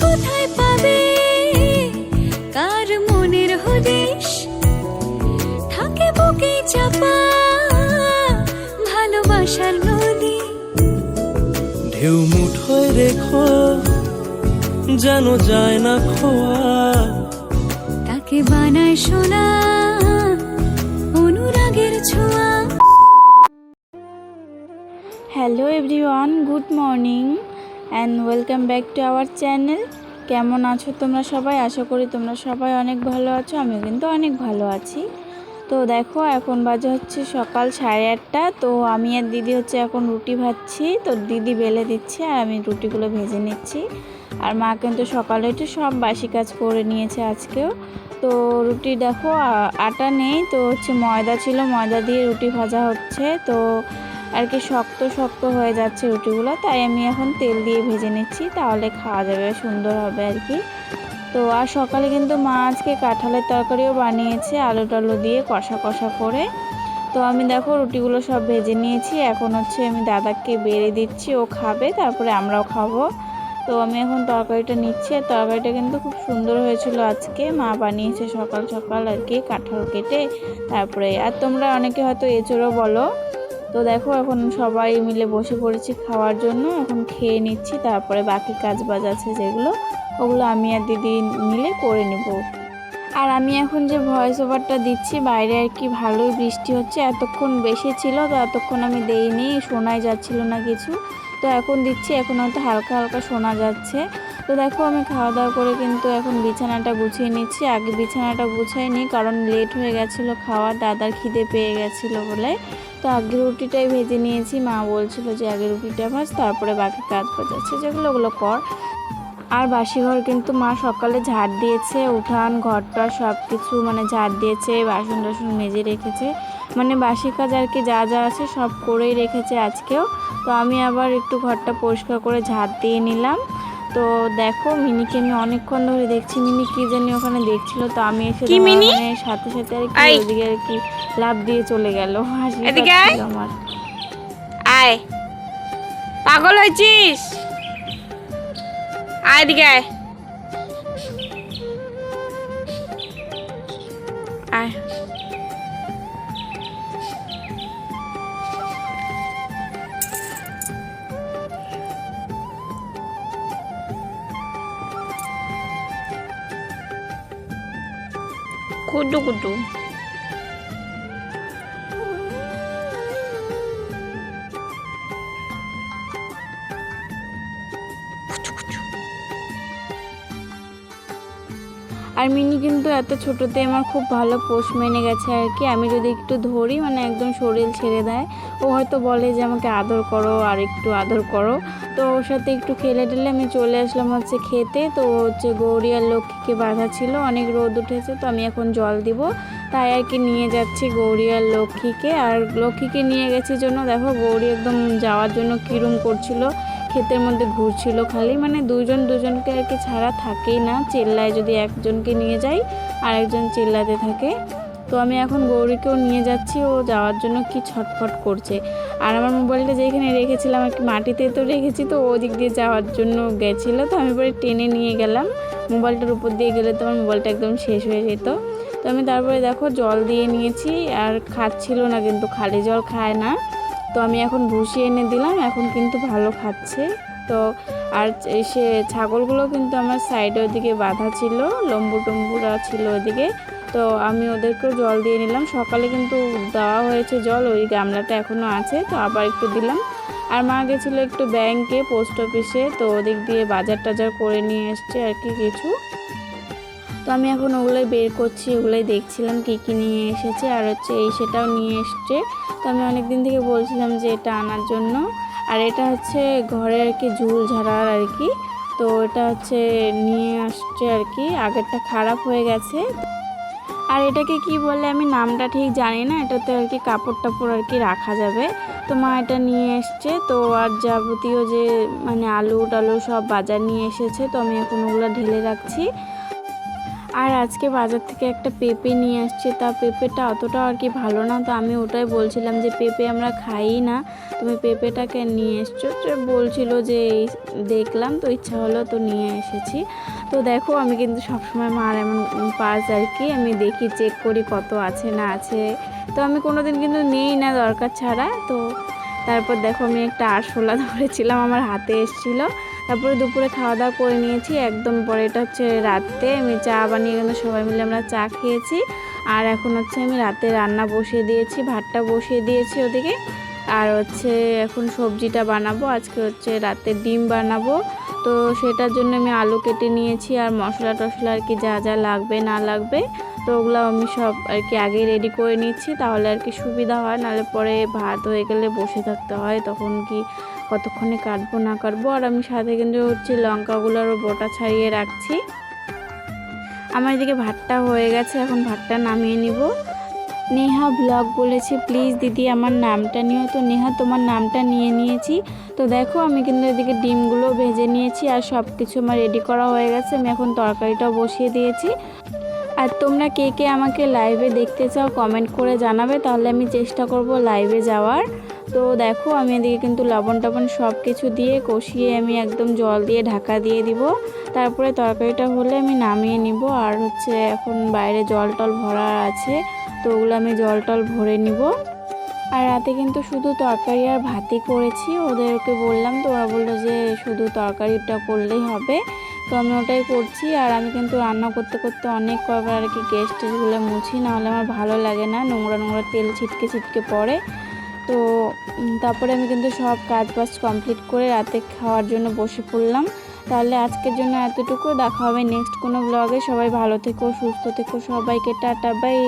কোথায় পাবে? কার মনের হদিশ? থাকে বুকে চাপা ভালোবাসার নদী। ঢেউ মুঠোয় রেখো যেন যায় না খোয়া। তাকে বানায় সোনা অনুরাগের ছোঁয়া। Hello everyone good morning and welcome back to our channel কেমন আছো তোমরা সবাই? আশা করি তোমরা সবাই অনেক ভালো আছো, আমিও কিন্তু অনেক ভালো আছি। তো দেখো, এখন বাজে হচ্ছে সকাল সাড়ে আটটা। তো আমি আর দিদি হচ্ছে এখন রুটি ভাজছি। তো দিদি বেলে দিচ্ছে আর আমি রুটিগুলো ভেজে নিচ্ছি। আর মা কিন্তু সকালে উঠে সব বাসি কাজ করে নিয়েছে আজকেও। তো রুটি দেখো আটা নেই। তো হচ্ছে ময়দা ছিল, ময়দা দিয়ে রুটি ভাজা হচ্ছে। তো আর কি শক্ত শক্ত হয়ে যাচ্ছে রুটিগুলো, তাই আমি এখন তেল দিয়ে ভেজে নিচ্ছি, তাহলে খাওয়া যাবে, সুন্দর হবে আর কি। তো আর সকালে কিন্তু মা আজকে কাঁঠালের তরকারিও বানিয়েছে, আলু টালু দিয়ে কষা কষা করে। তো আমি দেখো রুটিগুলো সব ভেজে নিয়েছি, এখন হচ্ছে আমি দাদাকে বেড়ে দিচ্ছি, ও খাবে, তারপরে আমরাও খাব। তো আমি এখন তরকারিটা নিচ্ছি, আর তরকারিটা কিন্তু খুব সুন্দর হয়েছিল আজকে, মা বানিয়েছে সকাল সকাল আর কি কাঁঠাল কেটে, তারপরে, আর তোমরা অনেকে হয়তো এঁচড়ও বলো। তো দেখো, এখন সবাই মিলে বসে পড়েছি খাওয়ার জন্য। এখন খেয়ে নিচ্ছি, তারপরে বাকি কাজ বাজ আছে যেগুলো, ওগুলো আমি আর দিদি মিলে করে নেব। আর আমি এখন যে ভয়েস ওভারটা দিচ্ছি, বাইরে আর কি ভালোই বৃষ্টি হচ্ছে। এতক্ষণ বেশি ছিল, তো এতক্ষণ আমি দেইনি, শোনাই যাচ্ছিল না কিছু। তো এখন দিচ্ছি, এখন হয়তো হালকা হালকা শোনা যাচ্ছে। তো দেখো আমি খাওয়া দাওয়া করে কিন্তু এখন বিছানাটা গুছিয়ে নিচ্ছি। আগে বিছানাটা গুছাই গুছাইনি কারণ লেট হয়ে গেছিল খাওয়া দাদার খিদে পেয়ে গেছিল বলে। তো আগে রুটিটাই ভেজে নিয়েছি, মা বলছিল যে আগে রুটিটা ভাজ, তারপরে বাকি কাজ বাজ যেগুলো ওগুলো কর। আর বাসি ঘর কিন্তু মা সকালে ঝাড় দিয়েছে, উঠান, ঘরটা সব কিছু মানে ঝাড় দিয়েছে, বাসন টাসন মেজে রেখেছে। মানে বাসি কাজ আর কি যা যা আছে সব করেই রেখেছে আজকেও। তো আমি আবার একটু ঘরটা পরিষ্কার করে ঝাড় দিয়ে নিলাম। তো দেখো মিনিকে আমি অনেকক্ষণ ধরে দেখছি। মিনি কি জানি ওখানে দেখছিল তো আমি এসে মিনি? সাথে সাথে আর কি। ওদিকে আর কি লাভ দিয়ে চলে গেল। হাসি এদিকে আমার। আয়। পাগল হয়েছিস? আয় দিকে আয়। আয়। কুটু কুটু আর মিনি কিন্তু এত ছোটোতে আমার খুব ভালো পোষ মেনে গেছে আর কি। আমি যদি একটু ধরি মানে একদম শরীর ছেড়ে দেয়, ও হয়তো বলে যে আমাকে আদর করো আর একটু আদর করো। তো ওর সাথে একটু খেলে টেলে আমি চলে আসলাম হচ্ছে খেতে। তো হচ্ছে গৌরী আর লক্ষ্মীকে বাঁধা ছিল, অনেক রোদ উঠেছে, তো আমি এখন জল দিব। তাই আর কি নিয়ে যাচ্ছি গৌরী আর লক্ষ্মীকে। আর লক্ষ্মীকে নিয়ে গেছি জন্য দেখো গৌরী একদম যাওয়ার জন্য কিরম করছিল, ক্ষেতের মধ্যে ঘুরছিল খালি। মানে দুজন দুজনকে আর কি ছাড়া থাকেই না। চেল্লায় যদি একজনকে নিয়ে যাই আর একজন চেল্লাতে থাকে। তো আমি এখন গৌরীকেও নিয়ে যাচ্ছি, ও যাওয়ার জন্য কি ছটফট করছে। আর আমার মোবাইলটা যেখানে রেখেছিলাম, আর কি মাটিতে তো রেখেছি, তো ওদিক দিয়ে যাওয়ার জন্য গেছিল, তো আমি পরে টেনে নিয়ে গেলাম। মোবাইলটার উপর দিয়ে গেলে তো আমার মোবাইলটা একদম শেষ হয়ে যেত। তো আমি তারপরে দেখো জল দিয়ে নিয়েছি, আর খাচ্ছিল না কিন্তু, খালি জল খায় না। তো আমি এখন ভুসি এনে দিলাম, এখন কিন্তু ভালো খাচ্ছে। তো আর সে ছাগলগুলো কিন্তু আমার সাইডে ওদিকে বাঁধা ছিল, লম্বু টম্বুরা ছিল ওদিকে। তো আমি ওদেরকেও জল দিয়ে নিলাম। সকালে কিন্তু দেওয়া হয়েছে জল, ওই গামলাটা এখনও আছে, তো আবার একটু দিলাম। আর মা গেছিল একটু ব্যাংকে পোস্ট অফিসে তো ওদিক দিয়ে বাজার টাজার করে নিয়ে এসছে আর কি কিছু। তো আমি এখন ওগুলোই বের করছি, ওগুলোই দেখছিলাম কী কী নিয়ে এসেছে। আর হচ্ছে এই সেটাও নিয়ে এসছে। তো আমি অনেক দিন থেকে বলছিলাম যে এটা আনার জন্য। আর এটা হচ্ছে ঘরে আর কি ঝুল ঝাড়ার আর কি। তো এটা হচ্ছে নিয়ে আসছে আর কি। আগেরটা খারাপ হয়ে গেছে। আর এটাকে কি বলে আমি নামটা ঠিক জানি না, এটাতে আর কি কাপড় টাপড় আর কি রাখা যাবে। তো মা এটা নিয়ে এসছে, তো আর যাবতীয় যে মানে আলু টালু সব বাজার নিয়ে এসেছে, তো আমি এখন ওগুলো ঢেলে রাখছি। আর আজকে বাজার থেকে একটা পেঁপে নিয়ে আসছে, তা পেঁপেটা অতটা আর কি ভালো না, তো আমি ওটাই বলছিলাম যে পেঁপে আমরা খাই না, তুমি পেঁপেটাকে নিয়ে এসছো বলছিল যে দেখলাম, তো ইচ্ছা হলো তো নিয়ে এসেছি। তো দেখো, আমি কিন্তু সবসময় মার এমন পার্স আর কি আমি দেখি চেক করি কত আছে না আছে। তো আমি কোনো দিন কিন্তু নেই না দরকার ছাড়া। তো তারপর দেখো, আমি একটা আরশোলা ধরেছিলাম, আমার হাতে এসেছিল। তারপরে দুপুরে খাওয়া দাওয়া করে নিয়েছি, একদম পরে এটা হচ্ছে রাতে আমি চা বানিয়ে কিন্তু সবাই মিলে আমরা চা খেয়েছি। আর এখন হচ্ছে আমি রাতে রান্না বসিয়ে দিয়েছি, ভাতটা বসিয়ে দিয়েছি ওদিকে। আর হচ্ছে এখন সবজিটা বানাবো। আজকে হচ্ছে রাতে ডিম বানাবো। তো সেটার জন্য আমি আলু কেটে নিয়েছি আর মশলা টশলা আর কি যা যা লাগবে, না লাগবে, তো ওগুলো আমি সব আর কি আগেই রেডি করে নিচ্ছি। তাহলে আর কি সুবিধা হয়, নাহলে পরে ভাত হয়ে গেলে বসে থাকতে হয়, তখন কি কতক্ষণে কাটবো, না কাটবো। আর আমি সাথে কিন্তু হচ্ছে লঙ্কাগুলোরও বোটা ছাড়িয়ে রাখছি। আমার এদিকে ভাতটা হয়ে গেছে, এখন ভাতটা নামিয়ে নিব। নেহা ব্লগ বলেছে, প্লিজ দিদি, আমার নামটা নিও। তো নেহা, তোমার নামটা নিয়ে নিয়েছি। তো দেখো, আমি কিন্তু এদিকে ডিমগুলো ভেজে নিয়েছি আর সব কিছু আমার রেডি করা হয়ে গেছে। আমি এখন তরকারিটাও বসিয়ে দিয়েছি। আর তোমরা কে কে আমাকে লাইভে দেখতে চাও কমেন্ট করে জানাবে। তাহলে আমি চেষ্টা করব লাইভে যাওয়ার। তো দেখো, আমি এদিকে কিন্তু লবণ টবণ সব কিছু দিয়ে কষিয়ে আমি একদম জল দিয়ে ঢাকা দিয়ে দিব। তারপরে তরকারিটা হলে আমি নামিয়ে নিব। আর হচ্ছে এখন বাইরে জল টল ভরা আছে। তো ওগুলো আমি জল টল ভরে নিব। আর রাতে কিন্তু শুধু তরকারি আর ভাতই করেছি। ওদেরকে বললাম তো ওরা বলল যে শুধু তরকারিটা করলেই হবে। তো আমি ওটাই করছি। আর আমি কিন্তু রান্না করতে করতে অনেক কয়বার আর কি গ্যাস টেসগুলো মুছি, নাহলে আমার ভালো লাগে না। নোংরা নোংরা তেল ছিটকে ছিটকে পড়ে। তো তারপরে আমি কিন্তু সব কাজ বাজ কমপ্লিট করে রাতে খাওয়ার জন্য বসে পড়লাম। তাহলে আজকের জন্য এতটুকু। দেখা হবে নেক্সট কোনো ব্লগে সবাই ভালো থেকো, সুস্থ থেকো। সবাইকে টাটা বাই